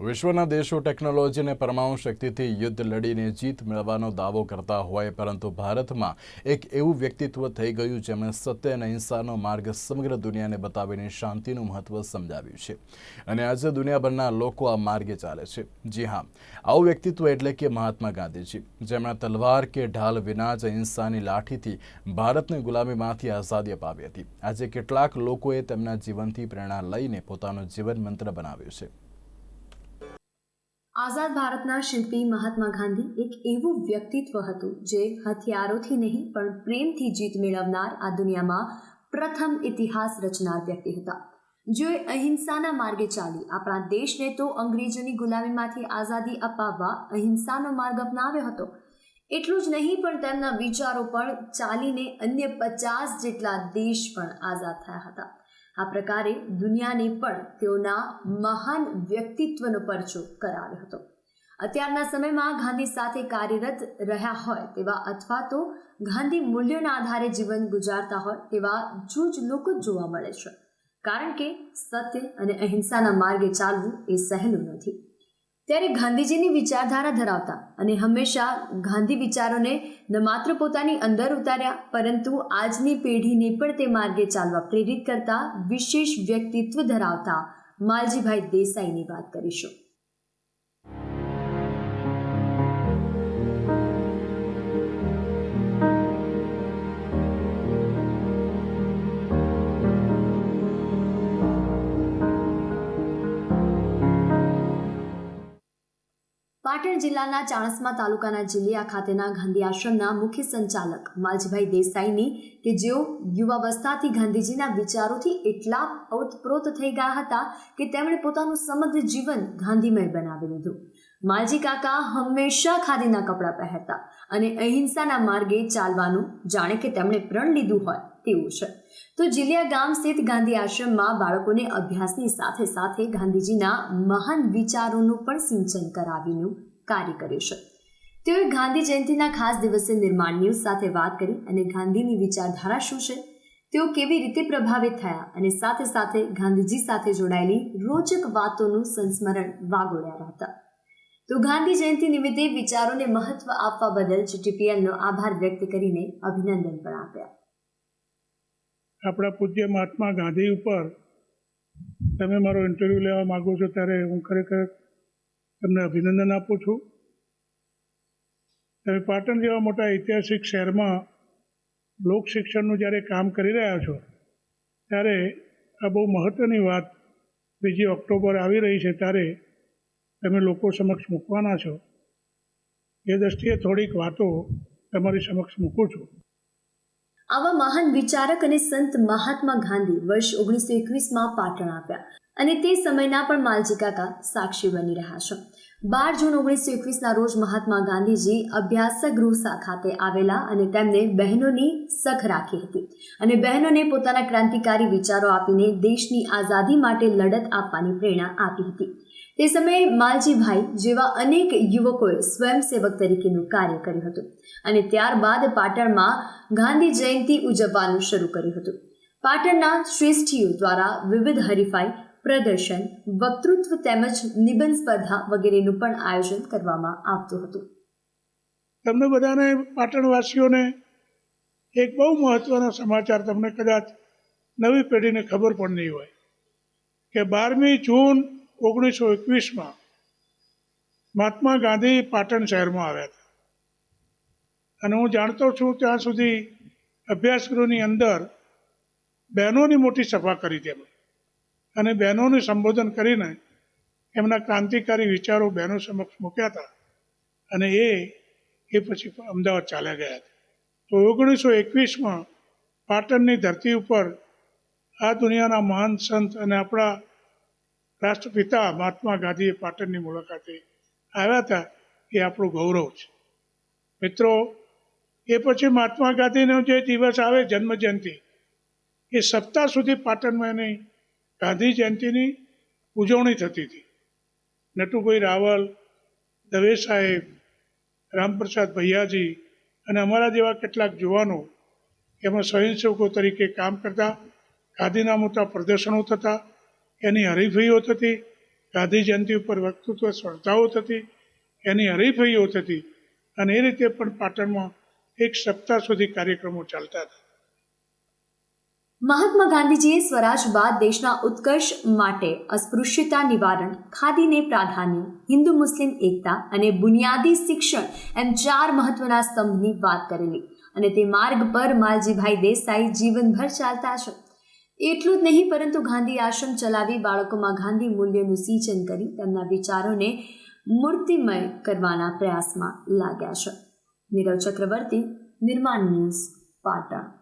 વિશ્વના દેશો ટેકનોલોજી અને પરમાણુ શક્તિથી યુદ્ધ લડીને જીત મેળવવાનો દાવો કરતા હોય, પરંતુ ભારતમાં એક એવું વ્યક્તિત્વ થઈ ગયું જેમણે સત્ય અને અહિંસાનો માર્ગ સમગ્ર દુનિયાને બતાવીને શાંતિનું મહત્વ સમજાવ્યું છે. અને આજે દુનિયાભરના લોકો આ માર્ગે ચાલે છે. જી હા, આવું વ્યક્તિત્વ એટલે કે મહાત્મા ગાંધીજી, જેમણે તલવાર કે ઢાલ વિના જ અહિંસાની લાઠીથી ભારતને ગુલામીમાંથી આઝાદી અપાવી હતી. આજે કેટલાક લોકોએ તેમના જીવનથી પ્રેરણા લઈને પોતાનો જીવન મંત્ર બનાવ્યો છે. આઝાદ ભારતના શિલ્પી મહાત્મા ગાંધી એક એવું વ્યક્તિત્વ હતું જે હથિયારોથી નહીં, પણ પ્રેમથી જીત મેળવનાર આ દુનિયામાં પ્રથમ ઇતિહાસ રચનાર વ્યક્તિ હતા. જેઓએ અહિંસાના માર્ગે ચાલી, આપણા દેશને તો અંગ્રેજોની ગુલામીમાંથી આઝાદી અપાવવા અહિંસાનો માર્ગ અપનાવ્યો હતો. એટલું જ નહીં, પણ તેમના વિચારો પણ ચાલીને અન્ય પચાસ જેટલા દેશ પણ આઝાદ થયા હતા. આ પ્રકારે દુનિયાને પણ તેઓના મહાન વ્યક્તિત્વનો પરચો કરાવ્યો હતો. અત્યારના સમયમાં ગાંધી સાથે કાર્યરત રહ્યા હોય તેવા અથવા તો ગાંધી મૂલ્યોના આધારે જીવન ગુજારતા હોય તેવા જૂજ લોકો જોવા મળે છે. કારણ કે સત્ય અને અહિંસાના માર્ગે ચાલવું એ સહેલું નથી. ત્યારે ગાંધીજીની વિચારધારા ધરાવતા અને હંમેશા ગાંધી વિચારોને ન માત્ર પોતાની અંદર ઉતાર્યા, પરંતુ આજની પેઢીને પણ તે માર્ગે ચાલવા પ્રેરિત કરતા, વિશેષ વ્યક્તિત્વ ધરાવતા માલજીભાઈ દેસાઈની વાત કરીશું. પાટણ જિલ્લાના ચાણસ્મા તાલુકાના જિલ્લિયા ખાતેના ગાંધી આશ્રમના મુખ્ય સંચાલક માલજીભાઈ દેસાઈની કે જેઓ યુવાવસ્થાથી ગાંધીજીના વિચારોથી એટલા ઓતપ્રોત થઈ ગયા હતા કે તેમણે પોતાનું સમગ્ર જીવન ગાંધીમય બનાવી લીધું. માલજી કાકા હંમેશા ખાદીના કપડાં પહેરતા અને અહિંસાના માર્ગે ચાલવાનું જાણે કે તેમણે પ્રણ લીધું હોય તેવું છે. તો જિલિયા ગામ સ્થિત ગાંધી આશ્રમમાં બાળકોને અભ્યાસની સાથે સાથે ગાંધીજીના મહાન વિચારોનું પણ સિંચન કરાવીનું કાર્ય કર્યું છે. તેઓએ ગાંધી જયંતિના ખાસ દિવસે નિર્માણ ન્યૂઝ સાથે વાત કરી અને ગાંધીની વિચારધારા શું છે? તેઓ કેવી રીતે પ્રભાવિત થયા અને સાથે સાથે ગાંધીજી સાથે જોડાયેલી રોચક વાતોનું સંસ્મરણ વાગોળ્યા હતા તો ગાંધી જયંતિ નિમિત્તે વિચારોને મહત્વ આપવા બદલ જીટીપીએલનો આભાર વ્યક્ત કરીને અભિનંદન પણ આપ્યા. આપણા પૂજ્ય મહાત્મા ગાંધી ઉપર તમે મારો ઇન્ટરવ્યૂ લેવા માગો છો ત્યારે હું ખરેખર તમને અભિનંદન આપું છું. તમે પાટણ જેવા મોટા ઐતિહાસિક શહેરમાં લોક શિક્ષણનું જ્યારે કામ કરી રહ્યા છો, ત્યારે આ બહુ મહત્ત્વની વાત બીજી ઓક્ટોબર આવી રહી છે, ત્યારે તમે લોકો સમક્ષ મૂકવાના છો, એ દ્રષ્ટિએ થોડીક વાતો તમારી સમક્ષ મૂકું છું. આવા મહાન વિચારક અને સંત મહાત્મા ગાંધી વર્ષ ઓગણીસો એકવીસમાં પાટણ આવ્યા અને તે સમયના પણ માલજી કાકા સાક્ષી બની રહ્યા છે. બાર જૂન ઓગણીસો એકવીસના રોજ મહાત્મા ગાંધીજી અભ્યાસ ગૃહ ખાતે આવેલા અને તેમને બહેનોની સખ રાખી હતી અને બહેનોને પોતાના ક્રાંતિકારી વિચારો આપીને દેશની આઝાદી માટે લડત આપવાની પ્રેરણા આપી હતી. તે સમયે માલજીભાઈ જેવા અનેક યુવકોએ સ્વયંસેવક તરીકેનું કાર્ય કર્યું હતું અને ત્યારબાદ પાટણમાં ગાંધી જયંતિ ઉજવવાનું શરૂ કર્યું હતું. પાટણના શ્રેષ્ઠીઓ દ્વારા વિવિધ હરીફાઈ, પ્રદર્શન, વક્તૃત્વ તેમજ નિબંધ સ્પર્ધા વગેરેનું પણ આયોજન કરવામાં આવતું હતું. તમને બધાને પાટણવાસીઓને એક બહુ મહત્ત્વના સમાચાર તમને કદાચ નવી પેઢીને ખબર પણ નહીં હોય કે બારમી જૂન ઓગણીસો એકવીસમાં મહાત્મા ગાંધી પાટણ શહેરમાં આવ્યા હતા. અને હું જાણતો છું ત્યાં સુધી અભ્યાસગૃહની અંદર બહેનોની મોટી સભા કરી તેમણે અને બહેનોને સંબોધન કરીને એમના ક્રાંતિકારી વિચારો બહેનો સમક્ષ મૂક્યા હતા. અને એ એ પછી અમદાવાદ ચાલ્યા ગયા હતા. તો ઓગણીસો એકવીસમાં પાટણની ધરતી ઉપર આ દુનિયાના મહાન સંત અને આપણા રાષ્ટ્રપિતા મહાત્મા ગાંધીએ પાટણની મુલાકાતે આવ્યા હતા. એ આપણું ગૌરવ છે. મિત્રો, એ પછી મહાત્મા ગાંધીનો જે દિવસ આવે જન્મ જયંતિ એ સપ્તાહ સુધી પાટણમાં એની ગાંધી જયંતિની ઉજવણી થતી હતી. નટુભાઈ રાવલ, દવે સાહેબ, રામપ્રસાદ ભૈયાજી અને અમારા જેવા કેટલાક જુવાનો એમાં સ્વયંસેવકો તરીકે કામ કરતા, ગાંધીના મોટા પ્રદર્શનો થતા એની હરીફઈઓ થતી, ગાંધી જયંતિ ઉપર વક્તૃત્વ સ્પર્ધાઓ થતી, એની હરીફઈઓ થતી, અને એ રીતે પણ પાટણમાં એક સપ્તાહ સુધી કાર્યક્રમો ચાલતા હતા. મહાત્મા ગાંધીજીએ સ્વરાજ બાદ દેશના ઉત્કર્ષ માટે અસ્પૃશ્યતા નિવારણ, ખાદીને પ્રાધાન્ય, હિન્દુ મુસ્લિમ એકતા અને બુનિયાદી શિક્ષણ એમ ચાર મહત્વના સ્તંભની વાત કરેલી. અને તે માર્ગ પર માલજીભાઈ દેસાઈ જીવનભર ચાલતા છે એટલું જ નહીં, પરંતુ ગાંધી આશ્રમ ચલાવી બાળકોમાં ગાંધી મૂલ્યોનું સિંચન કરી તેમના વિચારોને મૂર્તિમય કરવાના પ્રયાસમાં લાગ્યા છે. નીરવ ચક્રવર્તી, નિર્માણ ન્યૂઝ, પાટણ.